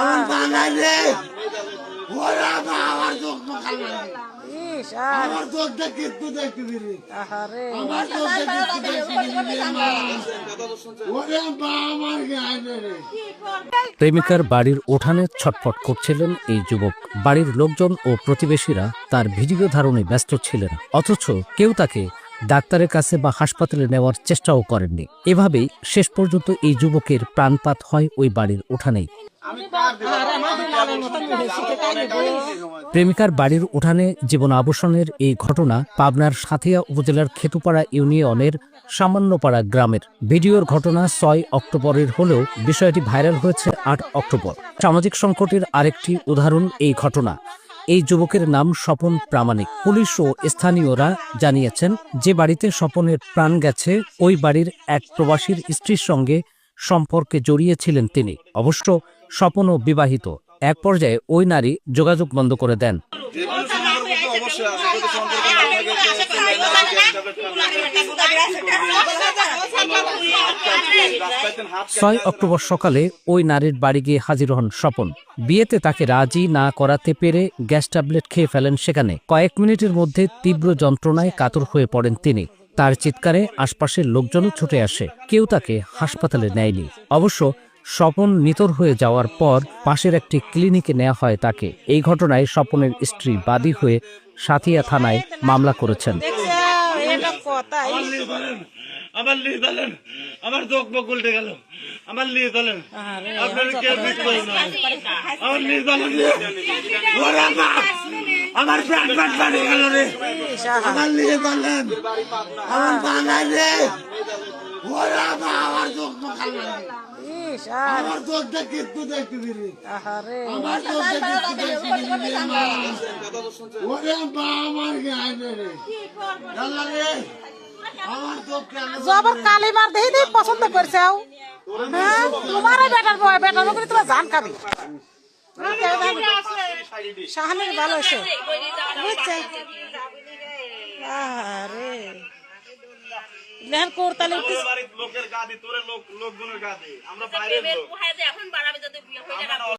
আমার বাঙালি রে ওরা আমার চোখ মাখাল আমার চোখটা দেখতে আমার চোখটা দেখতে ওরে বা আমার গায়ে রে। প্রেমিকার বাড়ির উঠানে ছটফট করছিলেন এই যুবক। বাড়ির লোকজন ও প্রতিবেশীরা তার ভিডিও ধারণে ব্যস্ত ছিলেন। অথচ কেউ তাকে ডাক্তারের কাছে বা হাসপাতালে নেওয়ার চেষ্টাও করেননি। এভাবেই শেষ পর্যন্ত এই যুবকের প্রাণপাত হয় ওই বাড়ির উঠানেই। প্রেমিকার বাড়ির উঠানে জীবন আবসানের এই ঘটনা পাবনার সাথিয়া উপজেলার খেতুপাড়া ইউনিয়নের সামান্যপাড়া গ্রামের। ভিডিওর ঘটনা ছয় অক্টোবরের হলেও বিষয়টি ভাইরাল হয়েছে আট অক্টোবর। সামাজিক সংকটের আরেকটি উদাহরণ এই ঘটনা। এই যুবকের নাম স্বপন প্রামাণিক। পুলিশ ও স্থানীয়রা জানিয়েছেন যে বাড়িতে স্বপনের প্রাণ গেছে ওই বাড়ির এক প্রবাসীর স্ত্রীর সঙ্গে সম্পর্কে জড়িয়েছিলেন তিনি। অবশ্য স্বপনও বিবাহিত। এক পর্যায়ে ওই নারী যোগাযোগ বন্ধ করে দেন। ছয় অক্টোবর সকালে ওই নারীর বাড়ি গিয়ে হাজির হন স্বপন। বিয়েতে তাকে রাজি না করাতে পেরে গ্যাস ট্যাবলেট খেয়ে ফেলেন সেখানে। কয়েক মিনিটের মধ্যে তীব্র যন্ত্রণায় কাতর হয়ে পড়েন তিনি। তার চিৎকারে আশপাশের লোকজনও ছুটে আসে। কেউ তাকে হাসপাতালে নেয়নি। অবশ্য স্বপন নিতর হয়ে যাওয়ার পর পাশের একটি ক্লিনিকে নেওয়া হয় তাকে। এই ঘটনায় স্বপনের স্ত্রী বাদী হয়ে সাথিয়া থানায় মামলা করেছেন। ওরা বা আমার চোখ ইস আর আমার চোখটা কিন্তু দেখতে আহারে। আমার চোখটা কিন্তু দেখতে দিবি ওরে বা আমার গায়ে রে। আল্লাহ রে আমার চোখ জবর কালিমার দেহি দেহি পছন্দ করছে আও। হ্যাঁ? তোমারই বেটার বয় বেটার বয় তোমার জান খাবি। শাহানের ভালো আছে বুঝছে? আরে লেহান বাড়ির লোকের গাদি তোরে লোক লোকজনের গাদি আমরা বাইরের লোক। এখন বাড়াবে যাবে